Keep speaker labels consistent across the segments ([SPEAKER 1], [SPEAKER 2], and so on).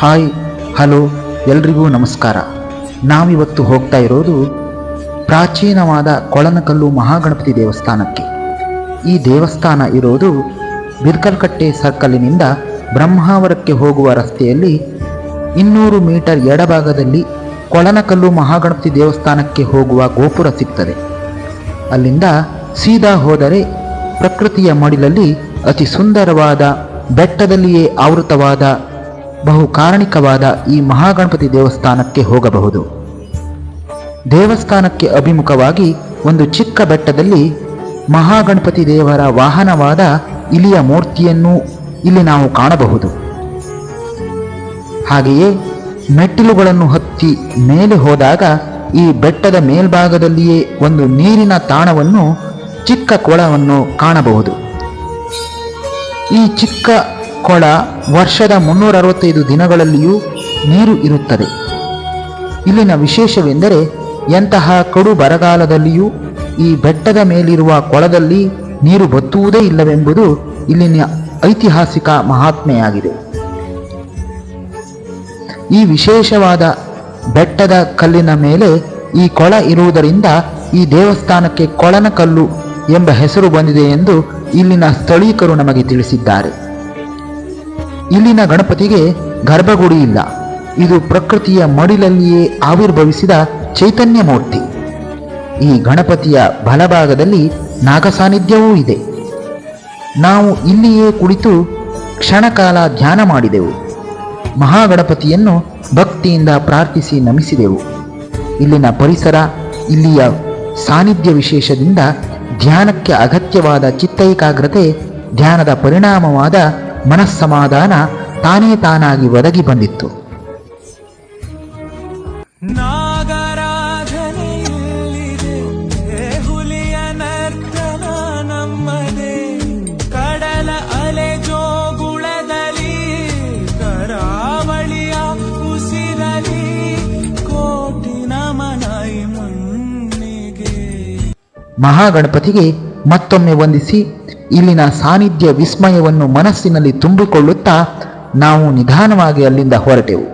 [SPEAKER 1] Hi, hello, ಎಲ್ರಿಗೂ ನಮಸ್ಕಾರ. ನಾವಿವತ್ತು ಹೋಗ್ತಾ ಇರೋದು ಪ್ರಾಚೀನವಾದ ಕೊಳನಕಲ್ಲು ಮಹಾಗಣಪತಿ ದೇವಸ್ಥಾನಕ್ಕೆ. ಈ ದೇವಸ್ಥಾನ ಇರೋದು ಬಿರ್ಕಲ್ಕಟ್ಟೆ ಸರ್ಕಲಿನಿಂದ ಬ್ರಹ್ಮಾವರಕ್ಕೆ ಹೋಗುವ ರಸ್ತೆಯಲ್ಲಿ ಇನ್ನೂರು ಮೀಟರ್ ಎಡಭಾಗದಲ್ಲಿ ಕೊಳನಕಲ್ಲು ಮಹಾಗಣಪತಿ ದೇವಸ್ಥಾನಕ್ಕೆ ಹೋಗುವ ಗೋಪುರ ಸಿಗ್ತದೆ. ಅಲ್ಲಿಂದ ಸೀದಾ ಹೋದರೆ ಪ್ರಕೃತಿಯ ಮಡಿಲಲ್ಲಿ ಅತಿ ಸುಂದರವಾದ ಬೆಟ್ಟದಲ್ಲಿಯೇ ಆವೃತವಾದ ಬಹು ಕಾರಣಿಕವಾದ ಈ ಮಹಾಗಣಪತಿ ದೇವಸ್ಥಾನಕ್ಕೆ ಹೋಗಬಹುದು. ದೇವಸ್ಥಾನಕ್ಕೆ ಅಭಿಮುಖವಾಗಿ ಒಂದು ಚಿಕ್ಕ ಬೆಟ್ಟದಲ್ಲಿ ಮಹಾಗಣಪತಿ ದೇವರ ವಾಹನವಾದ ಇಲಿಯ ಮೂರ್ತಿಯನ್ನು ಇಲ್ಲಿ ನಾವು ಕಾಣಬಹುದು. ಹಾಗೆಯೇ ಮೆಟ್ಟಿಲುಗಳನ್ನು ಹತ್ತಿ ಮೇಲೆ ಹೋದಾಗ ಈ ಬೆಟ್ಟದ ಮೇಲ್ಭಾಗದಲ್ಲಿಯೇ ಒಂದು ನೀರಿನ ತಾಣವನ್ನು ಚಿಕ್ಕ ಕೊಳವನ್ನು ಕಾಣಬಹುದು. ಈ ಚಿಕ್ಕ ಕೊಳ ವರ್ಷದ ಮುನ್ನೂರ ಅರವತ್ತೈದು ದಿನಗಳಲ್ಲಿಯೂ ನೀರು ಇರುತ್ತದೆ. ಇಲ್ಲಿನ ವಿಶೇಷವೆಂದರೆ ಎಂತಹ ಕಡು ಬರಗಾಲದಲ್ಲಿಯೂ ಈ ಬೆಟ್ಟದ ಮೇಲಿರುವ ಕೊಳದಲ್ಲಿ ನೀರು ಬತ್ತುವುದೇ ಇಲ್ಲವೆಂಬುದು ಇಲ್ಲಿನ ಐತಿಹಾಸಿಕ ಮಹಾತ್ಮೆಯಾಗಿದೆ. ಈ ವಿಶೇಷವಾದ ಬೆಟ್ಟದ ಕಲ್ಲಿನ ಮೇಲೆ ಈ ಕೊಳ ಇರುವುದರಿಂದ ಈ ದೇವಸ್ಥಾನಕ್ಕೆ ಕೊಳನ ಕಲ್ಲು ಎಂಬ ಹೆಸರು ಬಂದಿದೆ ಎಂದು ಇಲ್ಲಿನ ಸ್ಥಳೀಕರು ನಮಗೆ ತಿಳಿಸಿದ್ದಾರೆ. ಇಲ್ಲಿನ ಗಣಪತಿಗೆ ಗರ್ಭಗುಡಿ ಇಲ್ಲ ಇದು ಪ್ರಕೃತಿಯ ಮಡಿಲಲ್ಲಿಯೇ ಆವಿರ್ಭವಿಸಿದ ಚೈತನ್ಯ ಮೂರ್ತಿ ಈ ಗಣಪತಿಯ ಬಲಭಾಗದಲ್ಲಿ ನಾಗಸಾನ್ನಿಧ್ಯವೂ ಇದೆ. ನಾವು ಇಲ್ಲಿಯೇ ಕುಳಿತು ಕ್ಷಣಕಾಲ ಧ್ಯಾನ ಮಾಡಿದೆವು. ಮಹಾಗಣಪತಿಯನ್ನು ಭಕ್ತಿಯಿಂದ ಪ್ರಾರ್ಥಿಸಿ ನಮಿಸಿದೆವು. ಇಲ್ಲಿನ ಪರಿಸರ, ಇಲ್ಲಿಯ ಸಾನ್ನಿಧ್ಯ ವಿಶೇಷದಿಂದ ಧ್ಯಾನಕ್ಕೆ ಅಗತ್ಯವಾದ ಚಿತ್ತೈಕಾಗ್ರತೆ, ಧ್ಯಾನದ ಪರಿಣಾಮವಾದ ಮನಸ್ಸಮಾಧಾನ ತಾನೇ ತಾನಾಗಿ ಒದಗಿ ಬಂದಿತ್ತು. ಮಹಾಗಣಪತಿಗೆ ಮತ್ತೊಮ್ಮೆ ವಂದಿಸಿ ಇಲ್ಲಿನ ಸಾನ್ನಿಧ್ಯ ವಿಸ್ಮಯವನ್ನು ಮನಸ್ಸಿನಲ್ಲಿ ತುಂಬಿಕೊಳ್ಳುತ್ತಾ ನಾವು ನಿಧಾನವಾಗಿ ಅಲ್ಲಿಂದ ಹೊರಟೆವು.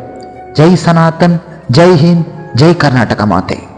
[SPEAKER 1] ಜೈ ಸನಾತನ್, ಜೈ ಹಿಂದ್, ಜೈ ಕರ್ನಾಟಕ ಮಾತೆ.